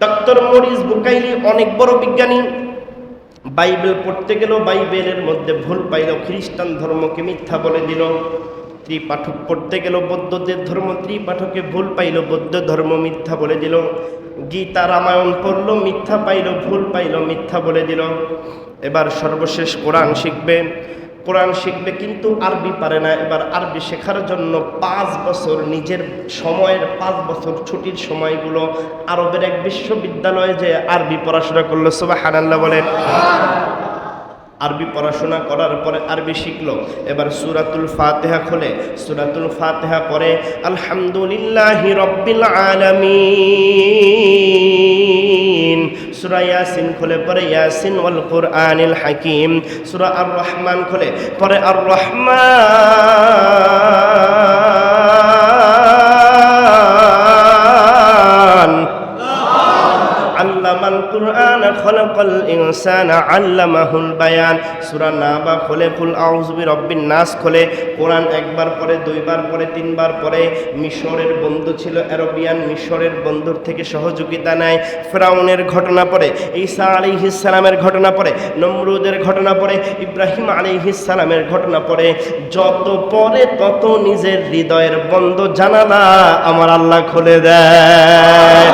Doctor Morris Bucaille অনেক বড় বিজ্ঞানী। বাইবেল পড়তে গেল, বাইবেলের মধ্যে ভুল পাইল, খ্রিস্টান ধর্মকে মিথ্যা বলে দিল। ত্রিপাঠক পড়তে গেল, বৌদ্ধদের ধর্ম, ত্রিপাঠকে ভুল পাইল, বৌদ্ধ ধর্ম মিথ্যা বলে দিল। গীতা, রামায়ণ পড়ল, মিথ্যা পাইল, ভুল পাইল, মিথ্যা বলে দিল। এবার সর্বশেষ কোরআন শিখবে। কোরআন শিখবে কিন্তু আরবি পারে না। এবার আরবি শেখার জন্য পাঁচ বছর, নিজের সময়ের পাঁচ বছর ছুটির সময়গুলো আরবের এক বিশ্ববিদ্যালয়ে যে আরবি পড়াশোনা করল সুবাহ হানাল্লাহ বলেন। আরবি পড়াশোনা করার পরে আরবি শিখলো। এবার সুরাতুল ফাতেহা খোলে। সুরাতুল ফাতেহা পরে আলহামদুলিল্লাহ রব্বিল আলামিন। সুরা ইয়াসিন খুলে পরে ইয়াসিন ওয়াল কুরআনিল হাকিম। সুরা আর রহমান খুলে পরে আর রহমান আল্লামাল কুরআন খলাকাল ইনসানা আল্লামাহুল বায়ান। সূরা নাবা খোলে ফুল আউযু বিরাব্বিন নাস খোলে। কোরআন একবার পরে, দুইবার পরে, তিনবার পরে। মিশরের বন্ধু ছিল অ্যারোবিয়ান, মিশরের বন্ধুর থেকে সহযোগিতা নেয়। ফেরাউনের ঘটনা পড়ে ঈসা আলাইহিস সালামের ঘটনা পড়ে নমরুদের ঘটনা পড়ে ইব্রাহিম আলাইহিস সালামের ঘটনা পড়ে যত পরে, তত নিজের হৃদয়ের বন্ধ জানালা আমার আল্লাহ খুলে দেয়।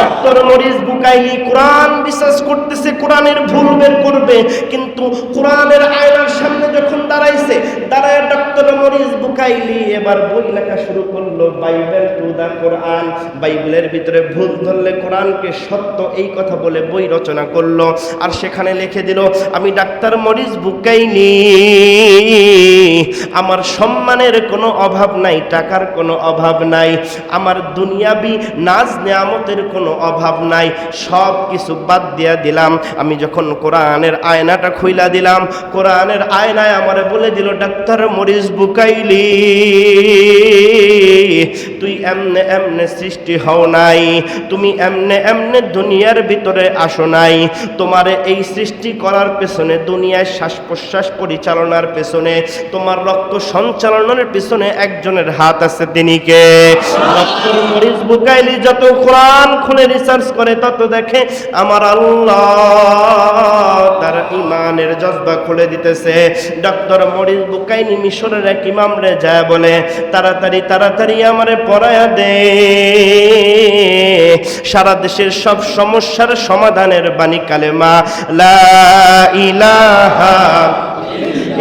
ডক্টর মরিস বুকাইলি কোরআন বিশ্বাস করতেছে, কোরআনের ভুল বের করবে, কিন্তু কোরআনের আয়নার সামনে যখন দাঁড়াইছে, দাঁড়ায় ডক্টর মরিস বুকাইলি, এবার বই লেখা শুরু করল, বাইবেল টু দা কোরআন। বাইবেলের ভিতরে ভুল ধরলে কোরআনকে সত্য এই কথা বলে বই রচনা করল, আর সেখানে লিখে দিল, আমি ডাক্তার মরিস বুকাইলি, আমার সম্মানের কোনো অভাব নাই, টাকার কোনো অভাব নাই, আমার দুনিয়াবি নাজ নেয়ামতের কোনো অভাব নাই। সব কিছু বাদ দিয়া দিলাম। আমি যখন কোরআনের আয়নাটা খুইলা দিলাম কোরআনের আয়নায় আমারে বলে দিল ডাক্তার মরিস বুকাইলি তুই এমনে এমনে সৃষ্টি হও নাই তুমি এমনে এমনে দুনিয়ার ভিতরে আসো নাই। তোমার এই সৃষ্টি করার পেছনে দুনিয়ায় শ্বাস প্রশ্বাস পরিচালনার পেছনে তোমার রক্ত সঞ্চালনের পেছনে একজনের হাত আছে তিনি কে? ডক্টর মরিস বুকাইলি যত কোরআন খুলে রিসার্চ করে তত দেখে আমার আল্লাহ তার ইমানের জজবা খুলে দিতেছে। ডক্টর মরিস বুকাইনি মিশরের এক ইমাম রে যায় বলে, তাড়াতাড়ি তাড়াতাড়ি আমারে পড়ায়া দে। সারা দেশের সব সমস্যার সমাধানের বাণী কালেমা, লা ইলাহা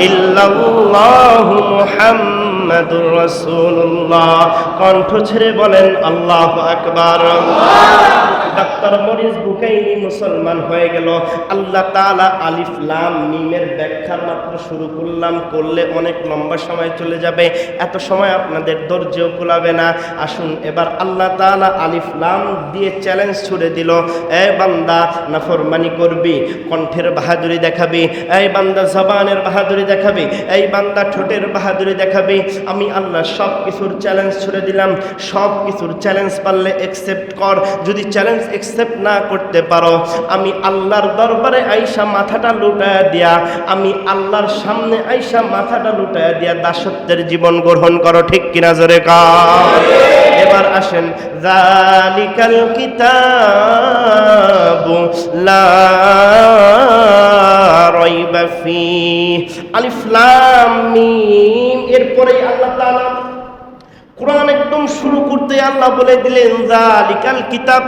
ইল্লাল্লাহু মুহাম্মাদুর রাসূলুল্লাহ। কণ্ঠ ছেড়ে বলেন, আল্লাহু আকবার। ডাক্তার মরিস বুকাইনি মুসলমান হয়ে গেল। আল্লাহ তাআলা আলিফ লাম মিমের ব্যাখ্যার মাত্র শুরু করলাম। করলে অনেক লম্বা সময় চলে যাবে। এত সময় আপনাদের ধৈর্যও কুলাবে না। আসুন, এবার আল্লাহ তাআলা আলিফ লাম দিয়ে চ্যালেঞ্জ ছুড়ে দিল। এ বান্দা, নাফরমানি করবি, কণ্ঠের বাহাদুরি দেখাবি। এই বান্দা, জবানের বাহাদুরি দেখাবি। এই বান্দা, ঠোঁটের বাহাদুরি দেখাবি। আমি আল্লাহ সব কিছুর চ্যালেঞ্জ ছুড়ে দিলাম। সব কিছুর চ্যালেঞ্জ পারলে একসেপ্ট কর। যদি চ্যালেঞ্জ একসেপ্ট না করতে পারো, আমি আল্লাহর দরবারে আইসা মাথাটা লুটায়া দিয়া, আমি আল্লাহর সামনে আইসা মাথাটা লুটায়া দিয়া দাসত্বের জীবন গ্রহণ করো, ঠিক কিনা জোরে কার? এবার আসেন জালিকাল কিতাবু লা রাইবা ফি আলিফ লাম মিম এরপরেই আল্লাহ তাআলা কোরআন একদম শুরু করতে আল্লাহ বলে দিলেন জালিকাল কিতাব।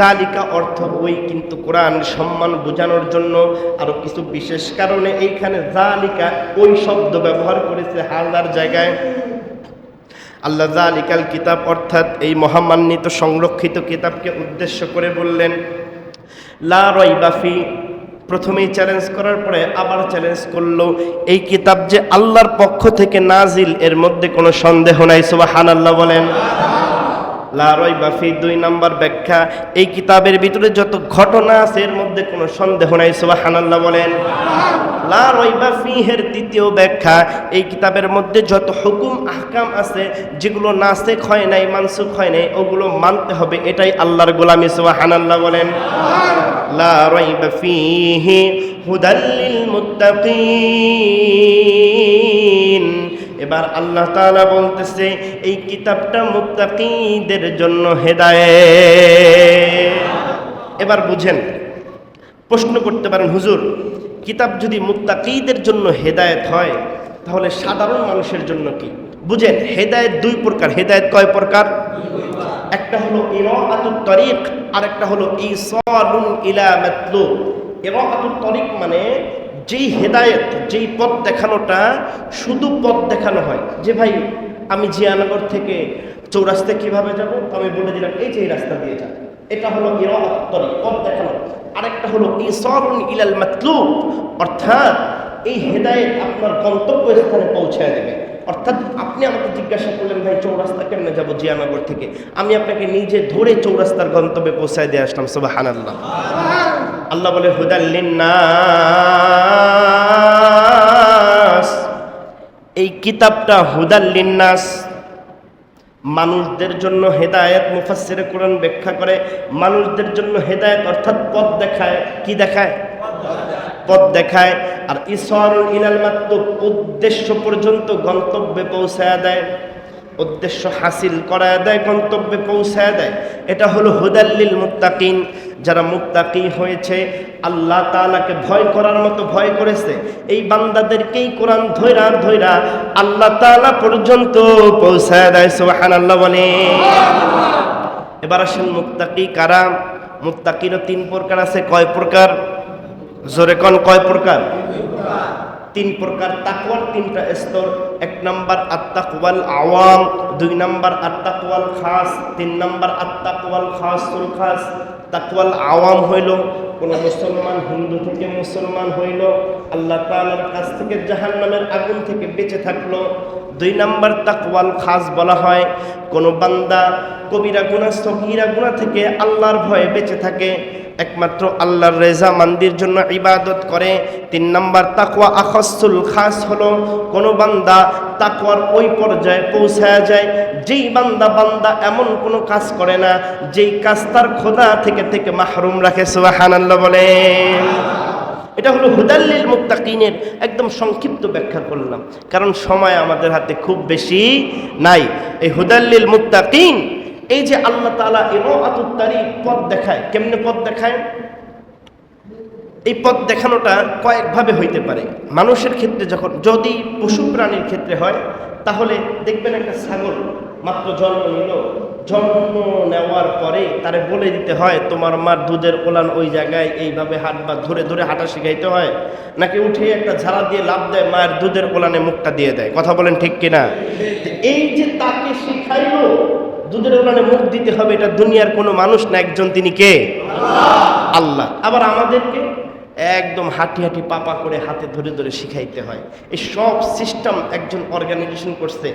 জালিকা অর্থ ওই কিন্তু কোরআন সম্মান বোঝানোর জন্য আরও কিছু বিশেষ কারণে এইখানে জালিকা ওই শব্দ ব্যবহার করেছে হালদার জায়গায়। আল্লাহ জালিকাল কিতাব অর্থাৎ এই মহামান্বিত সংরক্ষিত কিতাবকে উদ্দেশ্য করে বললেন, লা রইবাফি প্রথমেই চ্যালেঞ্জ করার পরে আবার চ্যালেঞ্জ করল। এই কিতাব যে আল্লাহর পক্ষ থেকে নাজিল, এর মধ্যে কোনো সন্দেহ নাই সুবাহান আল্লাহ বলেন লারই বাফি দুই নাম্বার ব্যাখ্যা, এই কিতাবের ভিতরে যত ঘটনা আছে, এর মধ্যে কোনো সন্দেহ নাই সুবাহান আল্লাহ বলেন। লা ফিহের তৃতীয় ব্যাখ্যা। এই কিতাবের মধ্যে যত হুকুম, আহকাম আছে, যেগুলো নাসেক হয় নাই, মানসুখ হয় নাই, ওগুলো মানতে হবে। এটাই আল্লাহর গোলামি সুবাহান আল্লাহ বলেন। লা রইবা ফিহি হুদাল্লিল মুত্তাকিন এবার আল্লাহ তাআলা বলতেছে, এই কিতাবটা মুত্তাকিদের জন্য হেদায়েত। এবার বুঝেন, প্রশ্ন করতে পারেন হুজুর কিতাব যদি মুত্তাকিদের জন্য হেদায়েত হয়, তাহলে সাধারণ মানুষের জন্য কি? বুঝেন, হেদায়েত দুই প্রকার। হেদায়েত কয় প্রকার? একটা হলো ইরাআতুত তরিক আর একটা হলো ইসালুন ইলা মাতলুব। ইরাআতুত তরিক মানে যেই হেদায়েত, যেই পথ দেখানোটা শুধু পথ দেখানো হয়। যে ভাই, আমি জিয়ানগর থেকে চৌরাস্তায় কীভাবে যাব? আমি বলে দিলাম, এই যে এই রাস্তা দিয়ে যা। এটা হলো ইরাআতুত তরিক, পথ দেখানো। আরেকটা হলো ইলাল মাতলুব। অর্থাৎ এই হেদায়েত আপনার গন্তব্যস্থানে পৌঁছায় দেবে। অর্থাৎ আপনি আমাকে জিজ্ঞাসা করলেন, ভাই, চৌরাস্তা কেমনে যাব জিয়ানগর থেকে? আমি আপনাকে নিজে ধরে চৌরাস্তার গন্তব্যে পৌঁছায় দিয়ে আসলাম সুবাহান আল্লাহ আল্লাহ বলে হুদাল্লিন্নাস এই কিতাবটা হুদাল্লিন্নাস মানুষদের জন্য হেদায়ত মুফাসের কোরআন ব্যাখ্যা করে, মানুষদের জন্য হেদায়ত অর্থাৎ পথ দেখায়, কি দেখায়? পথ দেখায়। আর ঈশ্বর ইনাল মাত্র উদ্দেশ্য পর্যন্ত গন্তব্যে পৌঁছায় দেয়। উদ্দেশ্য হাসিল করায় দেয়, গন্তব্যে পৌঁছায় দেয়। এটা হলো হুদাল্লিল মুত্তাকিন। যারা মুত্তাকি হয়েছে, আল্লাহ তাআলাকে ভয় করার মতো ভয় করেছে। এই বান্দাদেরকেই কোরআন ধৈরা ধৈরা আল্লাহ তাআলা পর্যন্ত পৌঁছায় দেয় সোহান আল্লাহ বলে। এবার আসেন মুত্তাকি কারা? মুত্তাকিরও তিন প্রকার আছে। কয় প্রকার? জোরে কন, কয় প্রকার? তিন প্রকার তাকওয়ার, তিনটা স্তর। এক নাম্বার আত্তাকওয়াল আওয়াম, দুই নাম্বার আত্তাকওয়াল খাস, তিন নাম্বার আত্তাকওয়াল খাসুল খাস। তাকওয়াল আওয়াম হইল কোন মুসলমান, হিন্দু থেকে মুসলমান হইল, আল্লাহ তাআলার কাছ থেকে জাহান্নামের আগুন থেকে বেঁচে থাকল। দুই নাম্বার তাকওয়াল খাস বলা হয়, কোন বান্দা কবিরা গুনাহ, সগীরা গুনাহ থেকে আল্লাহর ভয়ে বেঁচে থাকে। একমাত্র আল্লাহর রেজা মান্দির জন্য ইবাদত করে। তিন নাম্বার তাকুয়া আখসুল, খাস হলো কোন বান্দা তাকওয়ার ওই পর্যায়ে পৌঁছায় যায়। যেই বান্দা বান্দা এমন কোনো কাজ করে না, যেই কাজ তার খোদা থেকে থেকে মাহরুম রাখে, সুবহানাল্লাহ বলেন। এটা হলো হুদাল্লিল মুত্তাকিনের একদম সংক্ষিপ্ত ব্যাখ্যা করলাম, কারণ সময় আমাদের হাতে খুব বেশি নাই। এই হুদাল্লিল মুত্তাকিন এই যে আল্লাহ তালা ইরাআতুত্তারি পথ দেখায়, কেমনে পথ দেখায়? এই পথ দেখানোটা কয়েকভাবে হইতে পারে। মানুষের ক্ষেত্রে যখন, যদি পশু প্রাণীর ক্ষেত্রে হয়, তাহলে দেখবেন একটা ছাগল মাত্র জন্ম নিল। জন্ম নেওয়ার পরে তারে বলে দিতে হয়, তোমার মার দুধের ওলান ওই জায়গায়, এইভাবে হাত বা ধরে ধরে হাঁটা শিখাইতে হয়। নাকি উঠে একটা ঝাড়া দিয়ে লাভ দেয়, মায়ের দুধের ওলানে মুখটা দিয়ে দেয়। কথা বলেন ঠিক কিনা? এই যে তাকে শিখাইলো দুধের ওলানে মুখ দিতে হবে, এটা দুনিয়ার কোনো মানুষ না, একজন তিনি কে? আল্লাহ। আবার আমাদেরকে একদম হাঁটি হাঁটি পাপা করে হাতে ধরে ধরে শিখাইতে হয়। এই সব সিস্টেম একজন অর্গানাইজেশন করছে।